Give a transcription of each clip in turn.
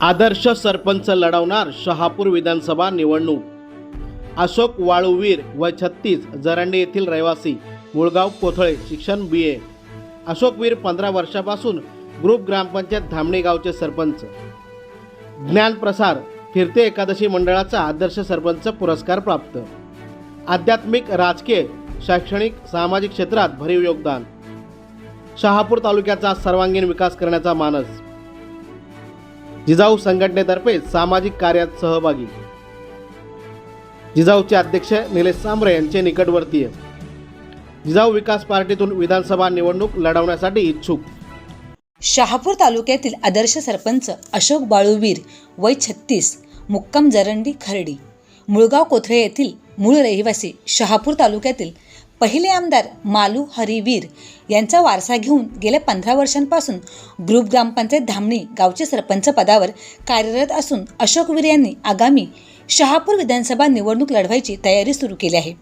आदर्श सरपंच लढवणार शहापूर विधानसभा निवडणूक. अशोक वाळूवीर व छत्तीस जरांडे येथील रहिवासी मुळगाव कोथळे शिक्षण बी ए अशोकवीर पंधरा वर्षापासून ग्रुप ग्रामपंचायत धामणे गावचे सरपंच. ज्ञानप्रसार फिरते एकादशी मंडळाचा आदर्श सरपंच पुरस्कार प्राप्त. आध्यात्मिक राजकीय शैक्षणिक सामाजिक क्षेत्रात भरीव योगदान. शहापूर तालुक्याचा सर्वांगीण विकास करण्याचा मानस. जिजाऊ संघटनेतर्फे सामाजिक कार्यात सहभागी. जिजाऊचे अध्यक्ष निलेश सांबरे यांचे निकटवर्तीय. जिजाऊ विकास पार्टीतून विधानसभा निवडणूक लढवण्यासाठी इच्छुक. शहापूर तालुक्यातील आदर्श सरपंच अशोक बाळूवीर वय छत्तीस मुक्काम जरंडी खर्डी मुळगाव कोथळे येथील मूळ रहिवासी शहापूर तालुक्यातील पहिले आमदार मालू हरिवीर यांचा वारसा घेऊन गेल्या पंधरा वर्षांपासून ग्रुप ग्रामपंचायत धामणी गावचे सरपंच पदावर कार्यरत असून अशोक वीर यांनी आगामी शहापूर विधानसभा निवडणूक लढवायची तयारी सुरू केली आहे.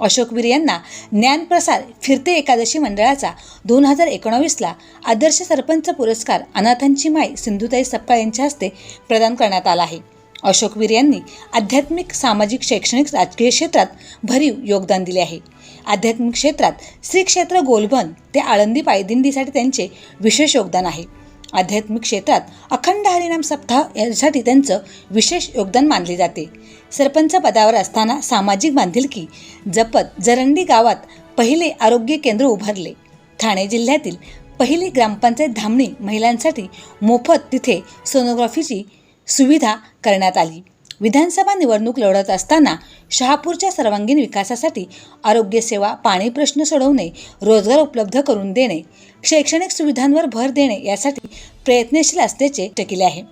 अशोक वीर यांना ज्ञानप्रसार फिरते एकादशी मंडळाचा दोन हजार एकोणावीसला आदर्श सरपंच पुरस्कार अनाथांची माय सिंधुताई सपकाळ यांच्या हस्ते प्रदान करण्यात आला आहे. अशोकवीर यांनी आध्यात्मिक सामाजिक शैक्षणिक राजकीय क्षेत्रात भरीव योगदान दिले आहे. आध्यात्मिक क्षेत्रात श्री क्षेत्र गोलबन ते आळंदी पायदिंडीसाठी त्यांचे विशेष योगदान आहे. आध्यात्मिक क्षेत्रात अखंड हरिनाम सप्ताह यासाठी त्यांचं विशेष योगदान मानले जाते. सरपंच पदावर असताना सामाजिक बांधिलकी जपत जरंडी गावात पहिले आरोग्य केंद्र उभारले. ठाणे जिल्ह्यातील पहिली ग्रामपंचायत धामणी महिलांसाठी मोफत तिथे सोनोग्राफीची सुविधा करण्यात आली. विधानसभा निवडणूक लढत असताना शहापूरच्या सर्वांगीण विकासासाठी आरोग्यसेवा पाणी प्रश्न सोडवणे रोजगार उपलब्ध करून देणे शैक्षणिक सुविधांवर भर देणे यासाठी प्रयत्नशील असल्याचे टकिले आहे.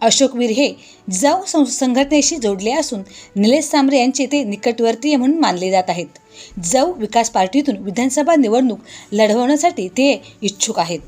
अशोकवीर हे जिजाऊ सं संघटनेशी जोडले असून निलेश सांबरे यांचे ते निकटवर्तीय म्हणून मानले जात आहेत. जिजाऊ विकास पार्टीतून विधानसभा निवडणूक लढवण्यासाठी ते इच्छुक आहेत.